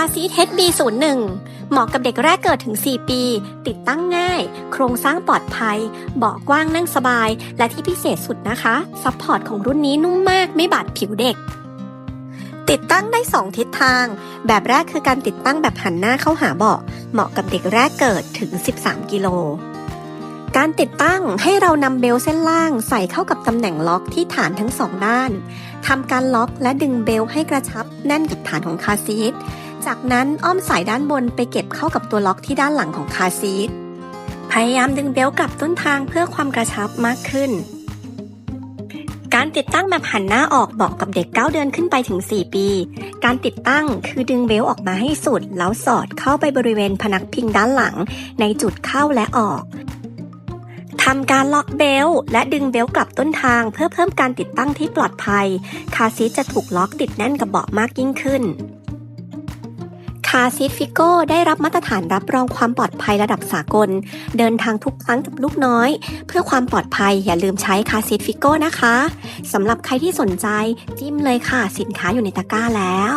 าซีท HB01 เหมาะกับเด็กแรกเกิดถึง 4 ปี ติดตั้งง่าย โครงสร้างปลอดภัย เบาะกว้างนั่งสบาย และที่พิเศษสุดนะคะ ซัพพอร์ตของรุ่นนี้นุ่มมากไม่บาดผิวเด็ก ติดตั้งได้ 2 ทิศทาง แบบแรกคือการติดตั้งแบบหันหน้าเข้าหาเบาะ เหมาะกับเด็กแรกเกิดถึง 13 กิโลการติดตั้งให้เรานำเบลเส้นล่างใส่เข้ากับตำแหน่งล็อกที่ฐานทั้งสองด้าน ทำการล็อกและดึงเบลให้กระชับแน่นกับฐานของคาซีท จากนั้นอ้อมสายด้านบนไปเก็บเข้ากับตัวล็อกที่ด้านหลังของคาซีทพยายามดึงเบลกลับต้นทางเพื่อความกระชับมากขึ้น การติดตั้งแบบหันหน้าออกเหมาะกับเด็ก 9 เดือนขึ้นไปถึง 4 ปี การติดตั้งคือดึงเบลออกมาให้สุด แล้วสอดเข้าไปบริเวณพนักพิงด้านหลัง ในจุดเข้าและออกทำการล็อกเบลและดึงเบลกลับต้นทาง เพื่อเพิ่มการติดตั้งที่ปลอดภัย คาซีจะถูกล็อกติดแน่นกับเบาะมากยิ่งขึ้นาร์ซีฟิโก้ได้รับมาตรฐานรับรองความปลอดภัยระดับสากล เดินทางทุกครั้งกับลูกน้อย เพื่อความปลอดภัยอย่าลืมใช้คาร์ซีฟิโก้นะคะสำหรับใครที่สนใจจิ้มเลยค่ะ สินค้าอยู่ในตะกร้าแล้ว